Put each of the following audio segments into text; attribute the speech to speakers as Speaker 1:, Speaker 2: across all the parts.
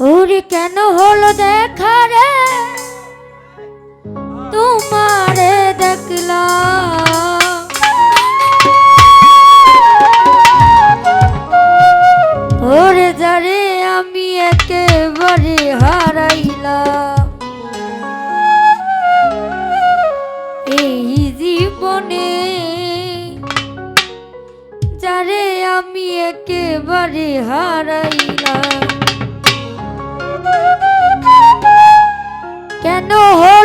Speaker 1: ওরে কেন হলো দেখা রে? তোমারে দেখলাম। ওরে যারে আমি একেবারে হারাইলাম। এই জীবনে যারে আমি একেবারে হারাইলাম। কেন হলো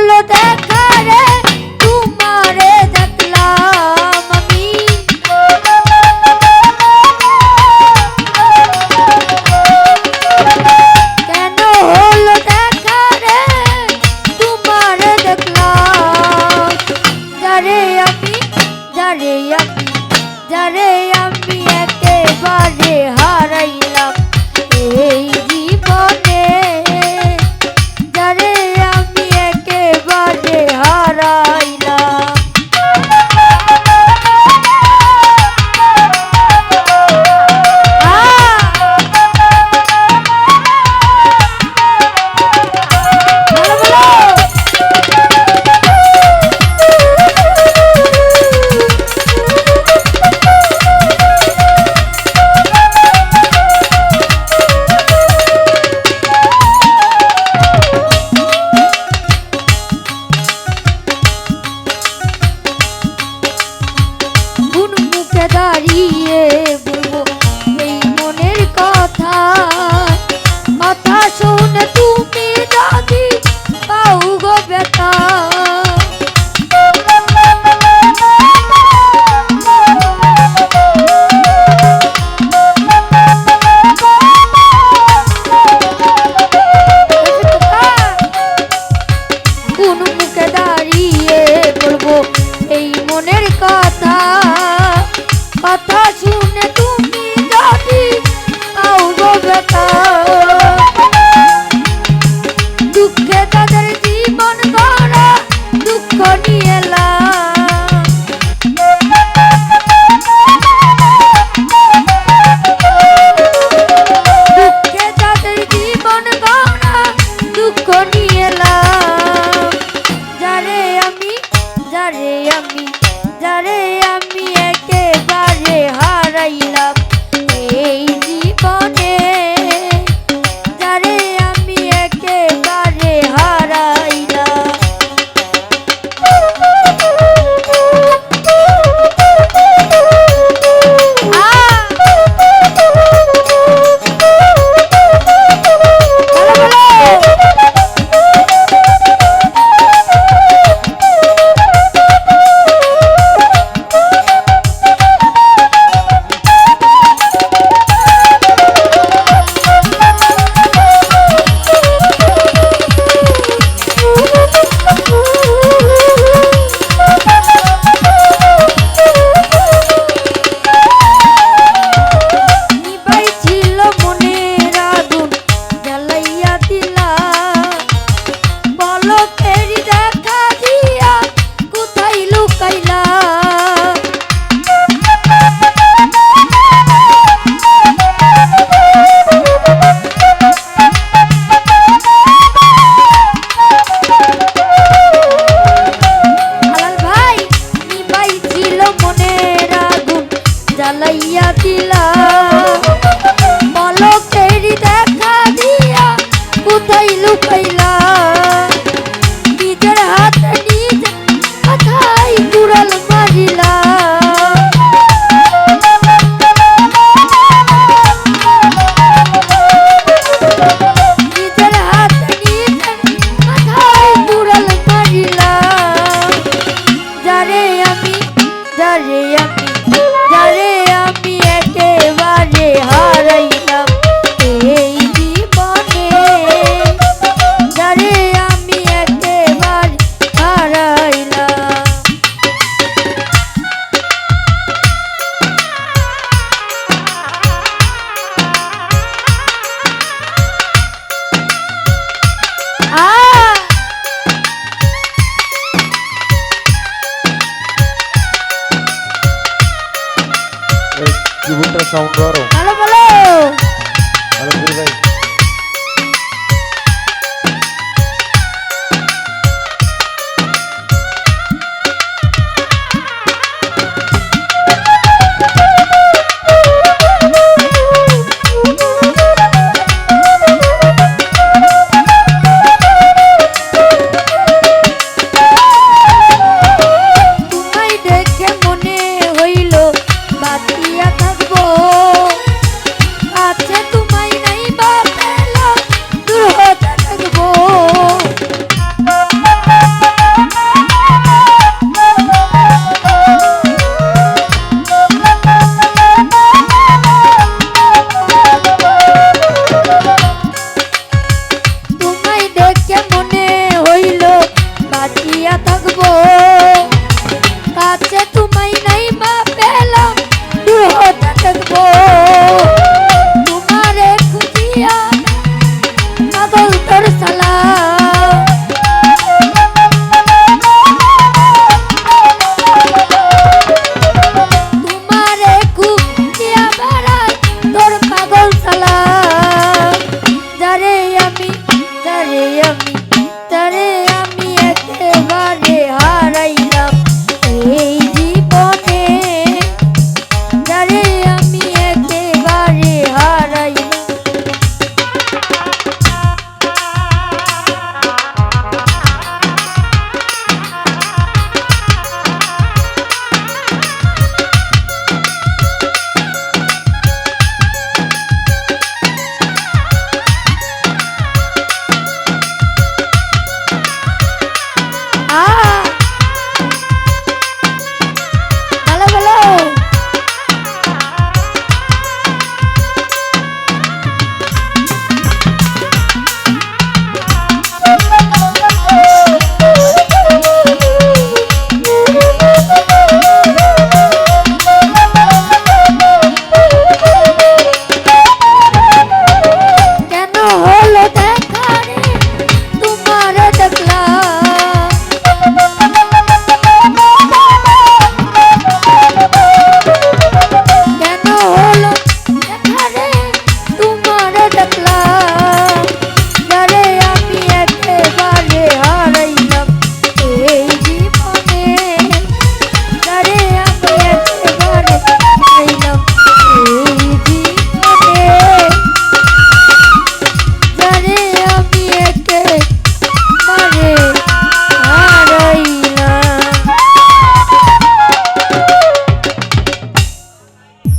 Speaker 1: São Dorão.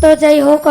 Speaker 1: তো যাই হোক